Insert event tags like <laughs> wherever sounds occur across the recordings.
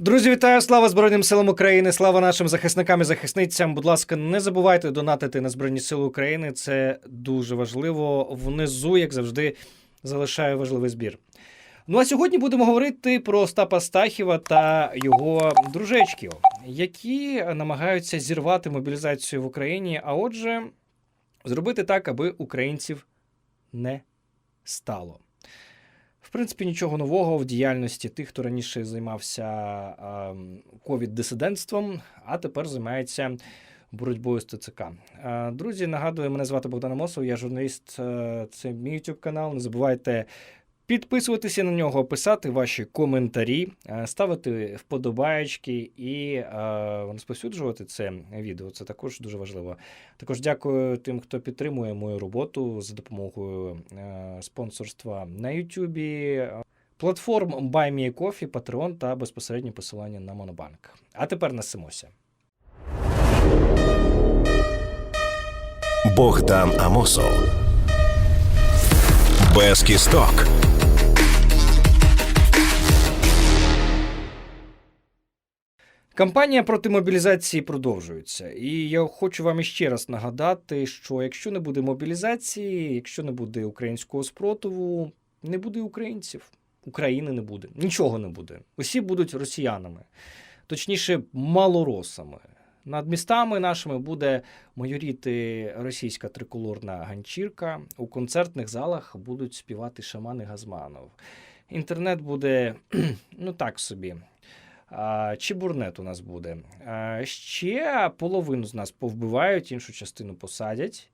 Друзі, вітаю! Слава Збройним силам України! Слава нашим захисникам і захисницям! Будь ласка, не забувайте донатити на Збройні Сили України. Це дуже важливо. Внизу, як завжди, залишаю важливий збір. Ну а сьогодні будемо говорити про Остапа Стахіва та його дружечків, які намагаються зірвати мобілізацію в Україні, а отже, зробити так, аби українців не стало. Принципі, нічого нового в діяльності тих, хто раніше займався ем, ковід-дисидентством, а тепер займається боротьбою з ТЦК. Е, Друзі, нагадую, мене звати Богдан Амосов, я журналіст. е, Це мій YouTube канал. Не забувайте підписуватися на нього, писати ваші коментарі, е, ставити вподобаєчки і е, розповсюджувати це відео. Це також дуже важливо. Також дякую тим, хто підтримує мою роботу за допомогою е, спонсорства на YouTube, платформ BuyMeCoffee, Patreon та безпосередньо посилання на Монобанк. А тепер несемося. Богдан Амосов. Без кісток. Кампанія проти мобілізації продовжується. І я хочу вам іще раз нагадати, що якщо не буде мобілізації, якщо не буде українського спротиву, не буде українців. України не буде, нічого не буде. Усі будуть росіянами, точніше, малоросами. Над містами нашими буде майоріти російська триколорна ганчірка. У концертних залах будуть співати шамани Газманов. Інтернет буде <clears throat> ну так собі. Чебурнет у нас буде. Ще половину з нас повбивають, іншу частину посадять.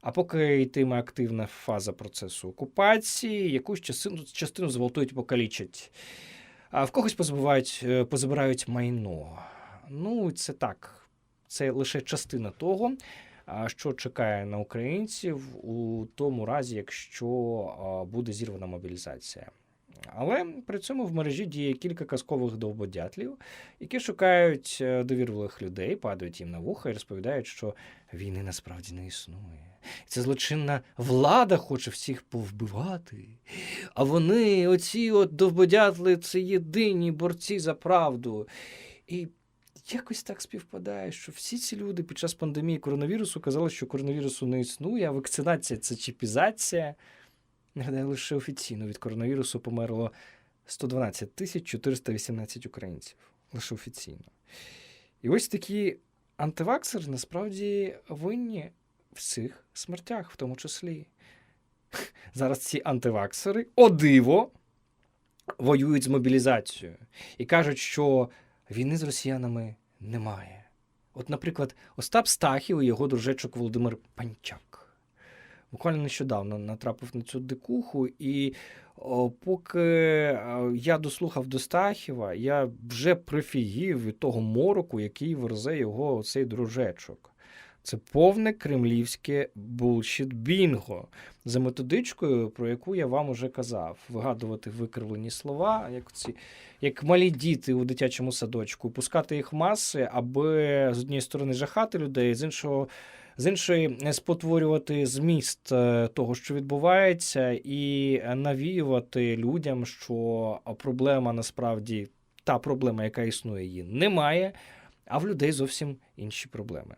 А поки йтиме активна фаза процесу окупації, якусь частину, частину зґвалтують, покалічать. А в когось позабувають, е, позабирають майно. Ну, це так. Це лише частина того, що чекає на українців у тому разі, якщо буде зірвана мобілізація. Але при цьому в мережі діє кілька казкових довбодятлів, які шукають е, довірливих людей, падають їм на вуха і розповідають, що війни насправді не існує. Ця злочинна влада хоче всіх повбивати. А вони, оці от довбодятли, це єдині борці за правду. І якось так співпадає, що всі ці люди під час пандемії коронавірусу казали, що коронавірусу не існує, а вакцинація це чіпізація. Нагадаю, лише офіційно від коронавірусу померло 112 тисяч 418 українців. Лише офіційно. І ось такі антиваксери насправді винні в цих смертях, в тому числі. Зараз ці антиваксери, о диво, воюють з мобілізацією і кажуть, що війни з росіянами немає. От, наприклад, Остап Стахів і його дружечок Володимир Панчак. Буквально нещодавно натрапив на цю дикуху, і о, поки е, я дослухав до Стахіва, я вже прифігів від того мороку, який верзе його цей дружечок. Це повне кремлівське булшіт бінго за методичкою, про яку я вам уже казав. Вигадувати викривлені слова, як ці, як малі діти у дитячому садочку, пускати їх маси, аби з однієї сторони жахати людей, з іншого. З іншої е, спотворювати зміст е, того, що відбувається, і навіювати людям, що проблема насправді та проблема, яка існує, її немає, а в людей зовсім інші проблеми.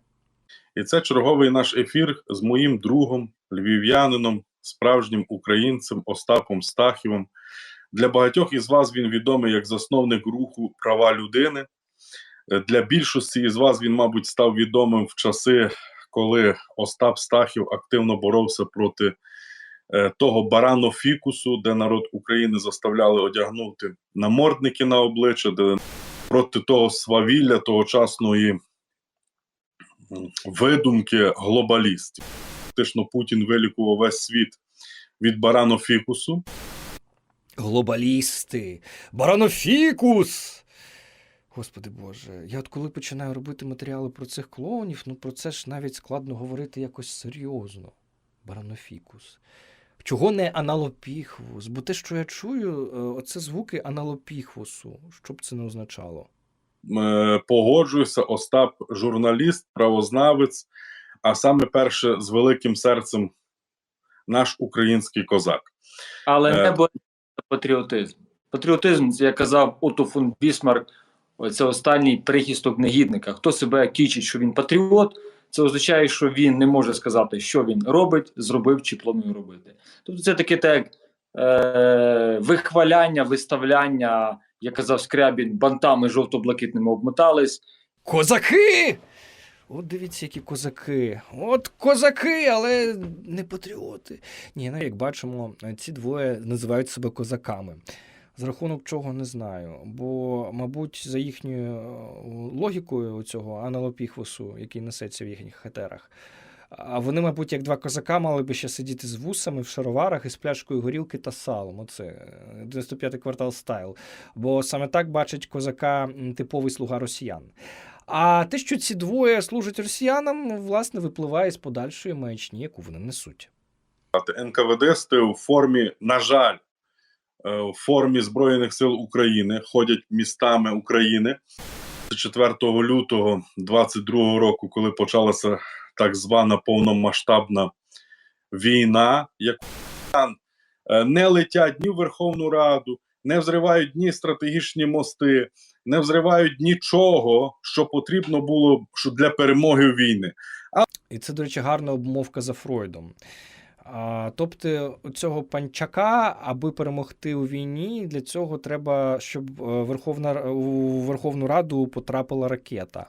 І це черговий наш ефір з моїм другом, львів'янином, справжнім українцем Остапом Стахівим. Для багатьох із вас він відомий як засновник руху права людини. Е, Для більшості із вас він, мабуть, став відомим в часи, коли Остап Стахів активно боровся проти е, того баранофікусу, де народ України заставляли одягнути намордники на обличчя, де проти того свавілля тогочасної видумки глобалістів. Фактично Путін вилікував весь світ від баранофікусу. Глобалісти, баранофікус. Господи Боже, я от коли починаю робити матеріали про цих клоунів, ну про це ж навіть складно говорити якось серйозно. Баранофікус. Чого не аналопіхвус? Бо те, що я чую, е, оце звуки аналопіхвусу. Що б це не означало? Е, Погоджуюся, Остап журналіст, правознавець, а саме перше з великим серцем наш український козак. Але Е. не патріотизм. Патріотизм, як казав Отто фон Бісмарк, Оце останній прихисток негідника. Хто себе кічить, що він патріот, це означає, що він не може сказати, що він робить, зробив чи планує робити. Тобто це таке так е, вихваляння, виставляння, як казав Скрябін, бантами жовто-блакитними обмотались. Козаки! От дивіться, які козаки. От козаки, але не патріоти. Ні, ну як бачимо, ці двоє називають себе козаками. З рахунок чого не знаю. Бо, мабуть, за їхньою е, логікою цього аналопіхвосу, який несеться в їхніх хетерах. А вони, мабуть, як два козака, мали би ще сидіти з вусами в шароварах із пляшкою горілки та салом. Оце е, 95-й квартал стайл. Бо саме так бачить козака типовий слуга росіян. А те, що ці двоє служать росіянам, власне, випливає з подальшої маячні, яку вони несуть. НКВД НКВДсти у формі, на жаль, е, в формі Збройних сил України ходять містами України. 4 лютого 22 року, коли почалася так звана повномасштабна війна, як е, не летять ні в Верховну Раду, не взривають ні стратегічні мости, не взривають нічого, що потрібно було для перемоги війни. І це, до речі, гарна обмовка за Фройдом. Тобто, цього панчака, аби перемогти у війні, для цього треба, щоб е, Верховна, у Верховну Раду потрапила ракета.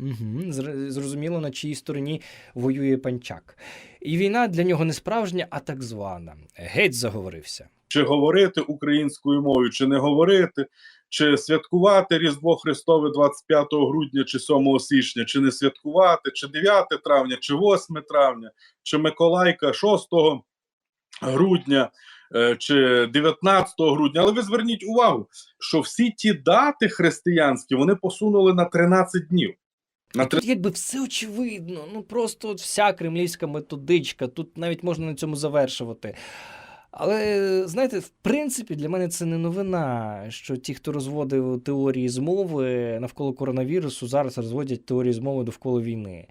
Угу. Зрозуміло, на чиїй стороні воює панчак. І війна для нього не справжня, а так звана. Геть заговорився. чи говорити українською мовою, чи не говорити, чи святкувати Різдво Христове 25 грудня чи 7 січня, чи не святкувати, чи 9 травня, чи 8 травня, чи Миколайка 6 грудня, е, чи 19 грудня. Але ви зверніть увагу, що всі ті дати християнські вони посунули на 13 днів. На тут якби все очевидно. Ну просто от вся кремлівська методичка, тут навіть можна на цьому завершувати. Але знаєте, в принципі, для мене це не новина, що ті, хто розводив теорії змови навколо коронавірусу, зараз розводять теорії змови довкола війни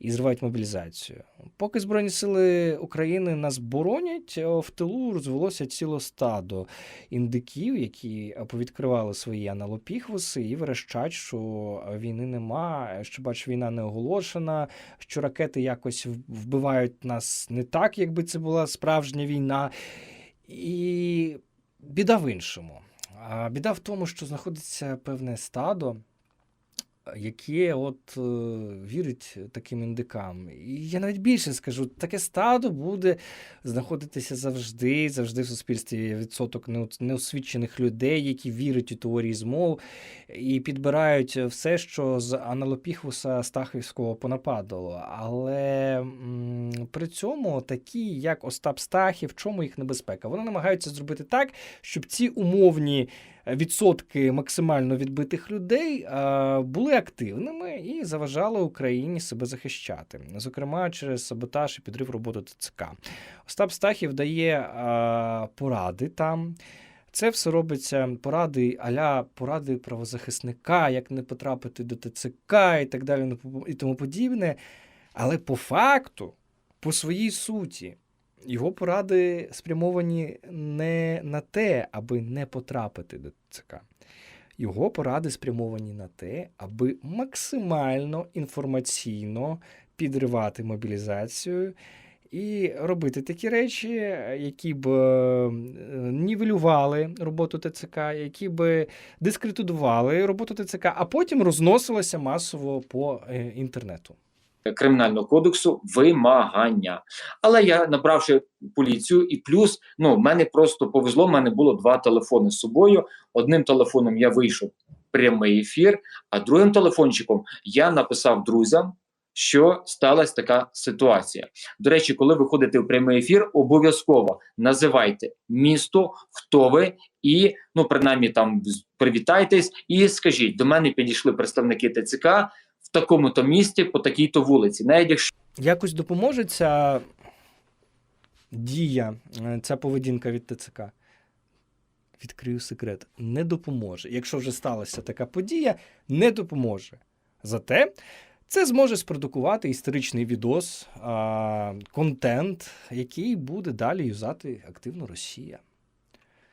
і зривають мобілізацію. Поки Збройні сили України нас боронять, в тилу розвелося ціле стадо індиків, які повідкривали свої аналопіхвоси і верещать, що війни нема, що бач, війна не оголошена, що ракети якось вбивають нас не так, якби це була справжня війна. І біда в іншому. Біда в тому, що знаходиться певне стадо, яке от е, вірить таким індикам. І я навіть більше скажу, таке стадо буде знаходитися завжди, завжди в суспільстві відсоток неосвічених людей, які вірять у теорії змов і підбирають все, що з аналопіхвуса Стахівського понападало. Але м, при цьому такі, як Остап Стахів, в чому їх небезпека? Вони намагаються зробити так, щоб ці умовні відсотки максимально відбитих людей були активними і заважали Україні себе захищати, зокрема через саботаж і підрив роботи ТЦК. Остап Стахів дає поради там. Це все робиться поради аля поради правозахисника, як не потрапити до ТЦК і так далі і тому подібне. Але по факту, по своїй суті, його поради спрямовані не на те, аби не потрапити до ТЦК. Його поради спрямовані на те, аби максимально інформаційно підривати мобілізацію і робити такі речі, які б е, нівелювали роботу ТЦК, які б дискредитували роботу ТЦК, а потім розносилося масово по е, інтернету. Кримінального кодексу вимагання. Але я набравши поліцію, і плюс, ну, мене просто повезло, в мене було два телефони з собою. Одним телефоном я вийшов прямий ефір, а другим телефончиком я написав друзям, що сталася така ситуація. До речі, коли ви ходите в прямий ефір, обов'язково називайте місто, хто ви, і ну, принаймні там привітайтесь, і скажіть: до мене підійшли представники ТЦК в такому-то місті, по такій-то вулиці. Навіть якщо Якось допоможе ця дія, е, ця поведінка від ТЦК? Відкрию секрет, не допоможе. Якщо вже сталася така подія, не допоможе. Зате це зможе спродукувати історичний відос, контент, який буде далі юзати активно Росія.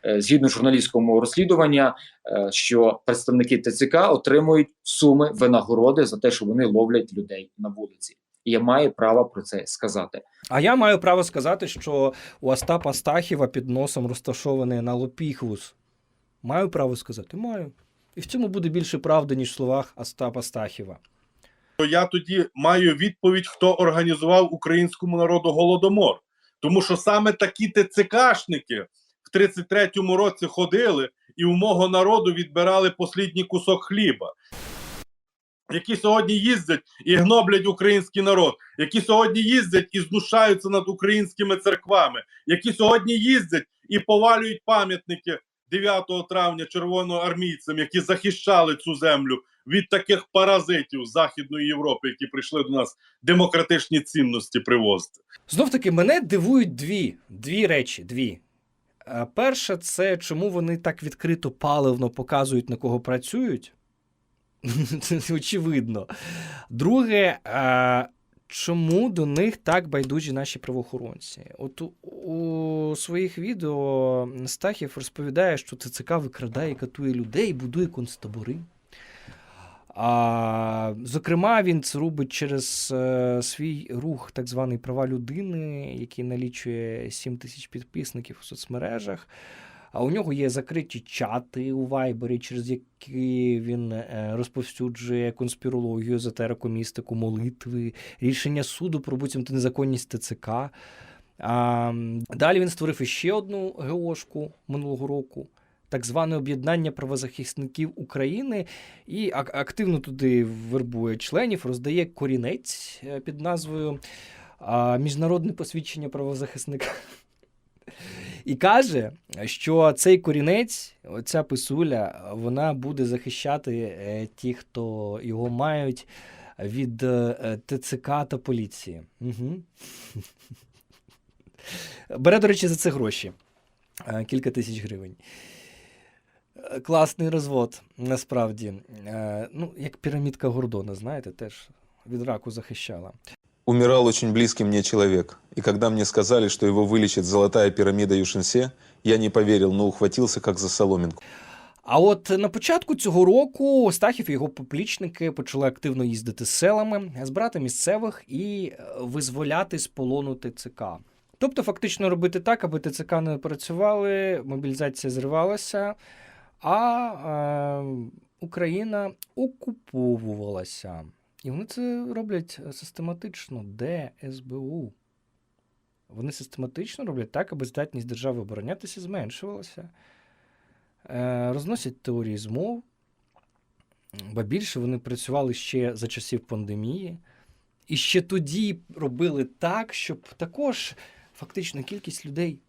Е, згідно журналістського розслідування, е, що представники ТЦК отримують суми винагороди за те, що вони ловлять людей на вулиці. І я маю право про це сказати. А я маю право сказати, що у Остапа Стахіва під носом розташований налопіхвус. Маю право сказати? Маю. І в цьому буде більше правди, ніж в словах Остапа Стахіва. то я тоді маю відповідь, хто організував українському народу голодомор. Тому що саме такі ТЦКшники в 33-му році ходили і у мого народу відбирали послідній кусок хліба. Які сьогодні їздять і гноблять український народ, які сьогодні їздять і знущаються над українськими церквами, які сьогодні їздять і повалюють пам'ятники 9 травня червоноармійцям, які захищали цю землю від таких паразитів Західної Європи, які прийшли до нас демократичні цінності привозити. Знов таки, мене дивують дві, дві речі. Дві. Е, Перше, це чому вони так відкрито паливно показують, на кого працюють. Це <laughs> очевидно. Друге, е, чому до них так байдужі наші правоохоронці? От у, своїх відео Стахів розповідає, що ТЦК викрадає, катує людей, будує концтабори. А, зокрема, він це робить через е, свій рух, так званий права людини, який налічує 7 тисяч підписників у соцмережах. А у нього є закриті чати у Вайбері, через які він е, розповсюджує конспірологію, езотерику, містику, молитви, рішення суду про буцімто незаконність ТЦК. А, далі він створив іще одну ГОшку минулого року. Так зване об'єднання правозахисників України і активно туди вербує членів, роздає корінець е, під назвою Міжнародне посвідчення правозахисника. І каже, що цей корінець, оця писуля, вона буде захищати е, ті, хто його мають від е, ТЦК та поліції. Угу. Бере, до речі, за це гроші. Кілька тисяч гривень. Е, Класний розвод, насправді. Е, Ну, як пірамідка Гордона, знаєте, теж від раку захищала. Умирал очень близкий мне человек, и когда мне сказали, что его вылечит золотая пирамида Юшинсе, я не поверил, но ухватился как за соломинку. А от на початку цього року Стахів і його поплічники почали активно їздити з селами, збирати місцевих і е, визволяти з полону ТЦК. Тобто, фактично робити так, аби ТЦК не працювали, мобілізація зривалася, а е, Україна окуповувалася. І вони це роблять систематично. Де СБУ? Вони систематично роблять так, аби здатність держави оборонятися зменшувалася. Е, розносять теорії змов, ба більше вони працювали ще за часів пандемії, і ще тоді робили так, щоб також фактично кількість людей, е,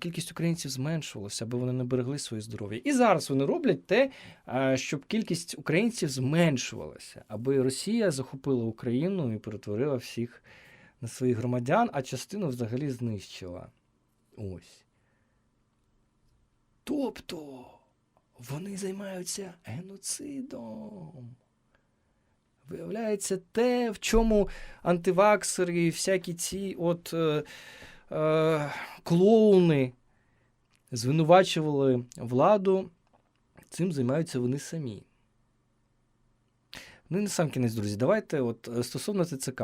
кількість українців зменшувалася, аби вони не берегли своє здоров'я. І зараз вони роблять те, е, щоб кількість українців зменшувалася, аби Росія захопила Україну і перетворила всіх на своїх громадян, а частину взагалі знищила. Ось. Тобто вони займаються геноцидом. Виявляється, те, в чому антиваксери і всякі ці от е, клоуни звинувачували владу, цим займаються вони самі. Ну і на сам кінець, друзі, давайте от е, стосовно ТЦК.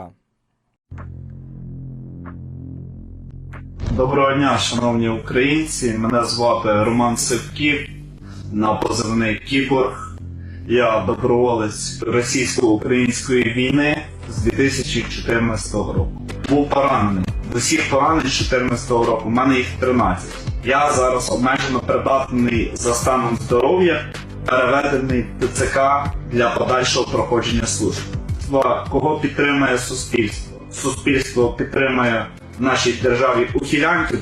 Доброго дня, шановні українці. Мене звати Роман Сивків, на позивний Кіборг. Я доброволець російсько-української війни з 2014 року. Був поранений. З усіх поранень 2014 року, у мене їх 13. Я зараз обмежено придатний за станом здоров'я, переведений в ТЦК для подальшого проходження служби. Кого підтримує суспільство? Суспільство підтримує в нашій державі ухилянків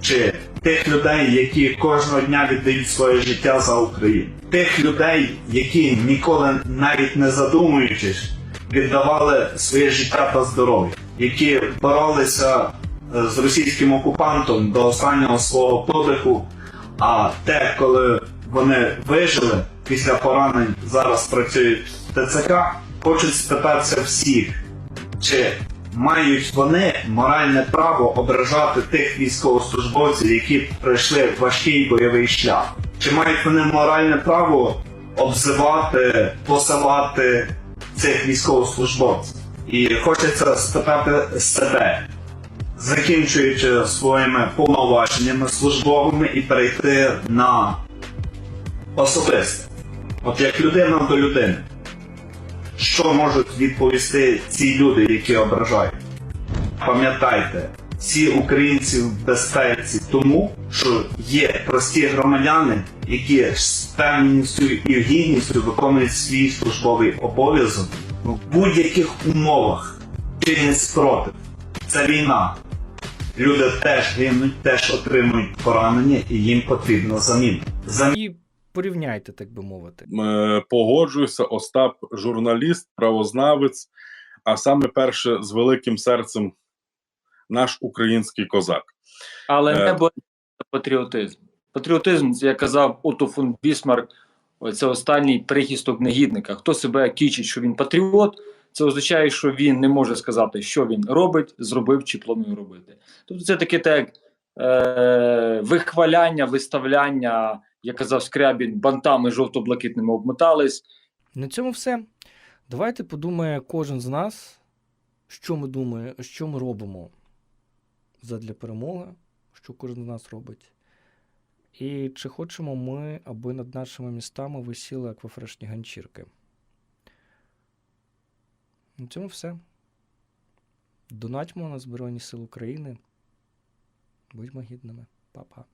чи тих людей, які кожного дня віддають своє життя за Україну, тих людей, які ніколи навіть не задумуючись, віддавали своє життя та здоров'я, які боролися е, з російським окупантом до останнього свого подиху. А те, коли вони вижили після поранень, зараз працюють в ТЦК, хочуть спитатися всіх, чи мають вони моральне право ображати тих військовослужбовців, які пройшли важкий бойовий шлях? Чи мають вони моральне право обзивати, посилати цих військовослужбовців? І хочеться спитати себе, закінчуючи своїми повноваженнями службовими і перейти на особисте. От як людина до людини. Що можуть відповісти ці люди, які ображають? Пам'ятайте, всі українці в безпеці тому, що є прості громадяни, які з впевненістю і гідністю виконують свій службовий обов'язок в будь-яких умовах. Чинять спротив. Це війна. Люди теж гинуть, теж отримують поранення, і їм потрібна заміна. Заміна І порівняйте, так би мовити. Е, Погоджуюся, Остап журналіст, правознавець, а саме перше з великим серцем наш український козак. Але Е. не боротьба патріотизм. Патріотизм, як казав Отто фон Бісмарк, це останній прихисток негідника. Хто себе кічить, що він патріот, це означає, що він не може сказати, що він робить, зробив чи планує робити. Тобто це таке так е, вихваляння, виставляння, як казав Скрябін, бантами жовто-блакитними обмотались. На цьому все. Давайте подумає кожен з нас, що ми думає, що ми робимо задля перемоги, що кожен з нас робить. І чи хочемо ми, аби над нашими містами висіли аквафрешні ганчірки. На цьому все. Донатьмо на Збройні Сили України. Будьмо гідними. Па-па.